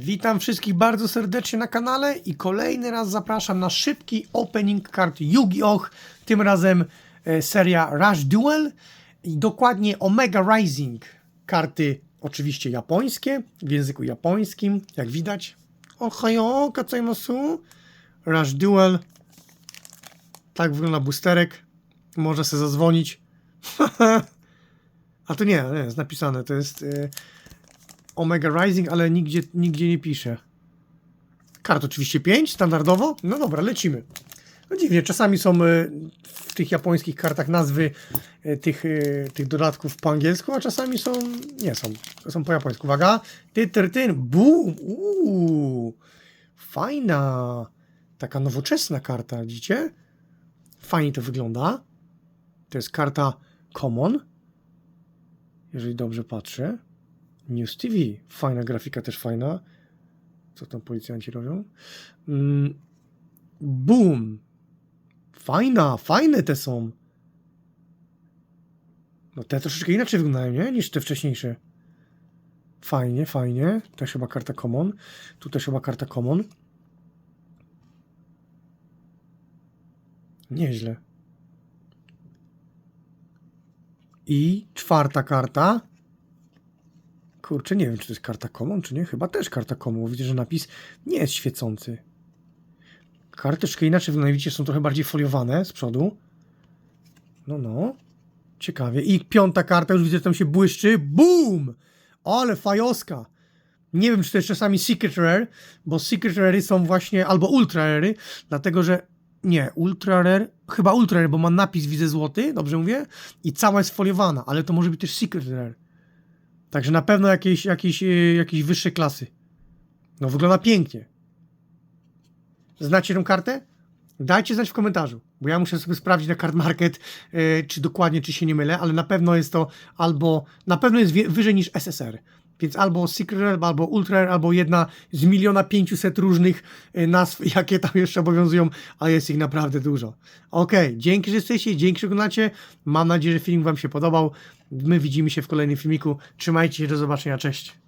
Witam wszystkich bardzo serdecznie na kanale i kolejny raz zapraszam na szybki opening kart Yu-Gi-Oh! Tym razem e, seria Rush Duel i dokładnie Omega Rising. Karty oczywiście japońskie, w języku japońskim, jak widać. Ohayo, kacajmasu. Rush Duel. Tak wygląda boosterek. Można sobie zadzwonić. A to nie, nie, jest napisane, to jest... e, Omega Rising, ale nigdzie, nigdzie nie pisze. Kart oczywiście 5, standardowo. No dobra, lecimy. No dziwnie, czasami są e, w tych japońskich kartach nazwy e, tych, e, tych dodatków po angielsku, a czasami są, nie są, są po japońsku. Uwaga, tytyrtyn, boom, uuu, fajna, taka nowoczesna karta, widzicie? Fajnie to wygląda. To jest karta common, jeżeli dobrze patrzę. News TV. Fajna grafika, też fajna. Co tam policjanci robią? Mm, boom. Fajna, fajne te są. No te troszeczkę inaczej wyglądają, nie? Niż te wcześniejsze. Fajnie, fajnie. Jest chyba karta common. Tu też chyba karta common. Nieźle. I czwarta karta. Kurczę, nie wiem, czy to jest karta common, czy nie. Chyba też karta common. Widzę, że napis nie jest świecący. Karty troszkę inaczej wyglądają. Widzicie, są trochę bardziej foliowane z przodu. No, no. Ciekawie. I piąta karta, już widzę, że tam się błyszczy. Boom! Ale fajoska. Nie wiem, czy to jest czasami Secret Rare, bo Secret Rare są właśnie, albo Ultra Rare, dlatego że nie, Ultra Rare, chyba Ultra Rare, bo ma napis, widzę złoty, dobrze mówię, i cała jest foliowana, ale to może być też Secret Rare. Także na pewno jakieś, jakieś, yy, jakieś wyższe klasy. No wygląda pięknie. Znacie tę kartę? Dajcie znać w komentarzu, bo ja muszę sobie sprawdzić na Card Market, yy, czy dokładnie, czy się nie mylę, ale na pewno jest to albo, na pewno jest wyżej niż SSR. Więc albo Secret Rare, albo Ultra Rare, albo jedna z miliona pięciuset różnych yy, nazw, jakie tam jeszcze obowiązują, a jest ich naprawdę dużo. Okej, dzięki, że jesteście, dzięki, że oglądacie. Mam nadzieję, że film Wam się podobał. My widzimy się w kolejnym filmiku. Trzymajcie się, do zobaczenia, cześć.